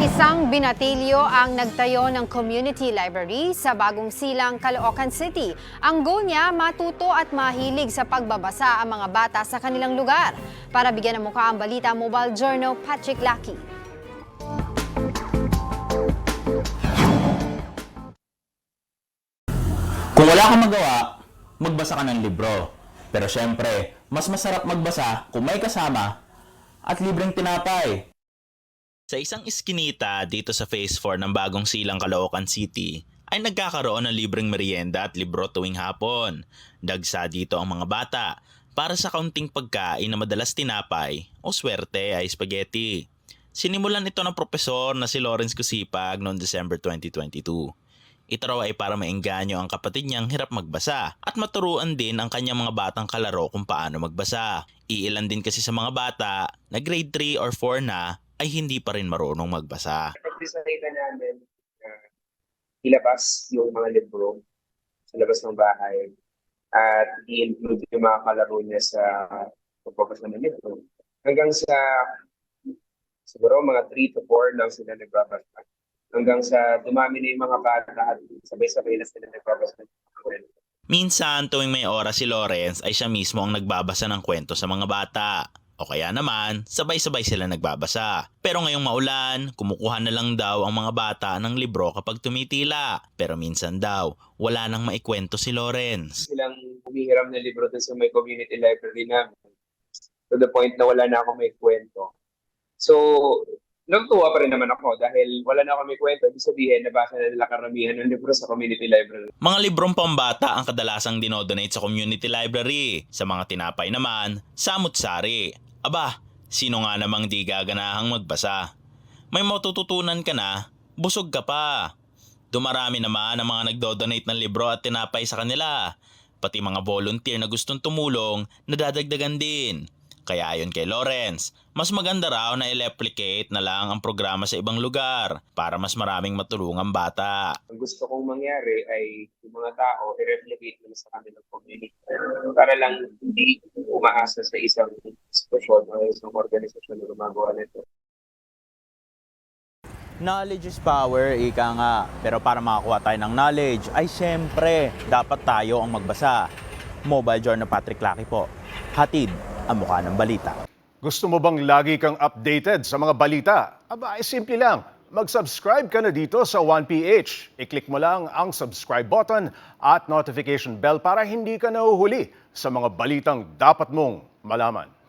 Isang binatilyo ang nagtayo ng community library sa bagong silang Caloocan City. Ang goal niya, matuto at mahilig sa pagbabasa ang mga bata sa kanilang lugar. Para bigyan ng mukha ang balita, Mobile Journal Patrick Lucky. Kung wala kang magawa, magbasa ka ng libro. Pero syempre, mas masarap magbasa kung may kasama at libreng tinapay. Sa isang iskinita dito sa Phase 4 ng bagong silang Caloocan City, ay nagkakaroon ng libreng merienda at libro tuwing hapon. Dagsa dito ang mga bata para sa kaunting pagkain na madalas tinapay o swerte ay spaghetti. Sinimulan ito ng propesor na si Lawrence Kusipag noong December 2022. Ito raw ay para maengganyo ang kapatid niyang hirap magbasa at maturuan din ang kanyang mga batang kalaro kung paano magbasa. Iilan din kasi sa mga bata na grade 3 or 4 na ay hindi pa rin marunong magbasa. pag-decide na namin na ilabas yung mga libro sa labas ng bahay at i-include yung mga kalaro niya sa pagbabasa ng libro. Hanggang sa siguro mga 3 to 4 lang sila nagbabasa. Hanggang sa dumami na yung mga bata at sabay-sabay na sila nagbabasa ng kwento. Minsan tuwing may oras si Lawrence ay siya mismo ang nagbabasa ng kwento sa mga bata. O kaya naman, sabay-sabay sila nagbabasa. Pero ngayong maulan, kumukuha na lang daw ang mga bata ng libro kapag tumitila. Pero minsan daw, wala nang maikwento si Lawrence. Silang humihiram ng libro dun sa may community library namin. To the point na wala na ako may kwento. So, natutuwa pa rin naman ako dahil wala na may kwento. Ibig sabihin, nabasa na nila karamihan ng libro sa community library. Mga librong pambata ang kadalasang dinodonate sa community library. Sa mga tinapay naman, samut-sari. Aba, sino nga namang di gaganahang magbasa? May matututunan ka na, busog ka pa. Dumarami naman ang mga nagdodonate ng libro at tinapay sa kanila. Pati mga volunteer na gustong tumulong, nadadagdagan din. Kaya ayon kay Lawrence, mas maganda raw na i-replicate na lang ang programa sa ibang lugar para mas maraming matulungang bata. Ang gusto kong mangyari ay yung mga tao i-replicate nila sa kanilang community. Para lang hindi umaasa sa isang institusyon o isang organisasyon na gumagawa nito. Knowledge is power, ika nga. Pero para makakuha tayo ng knowledge, ay syempre, dapat tayo ang magbasa. Mobile Journal Patrick Lucky po. Hatid ang mukha ng balita. Gusto mo bang lagi kang updated sa mga balita? Aba, ay simple lang. Mag-subscribe ka na dito sa 1PH. I-click mo lang ang subscribe button at notification bell para hindi ka nahuhuli sa mga balitang dapat mong malaman.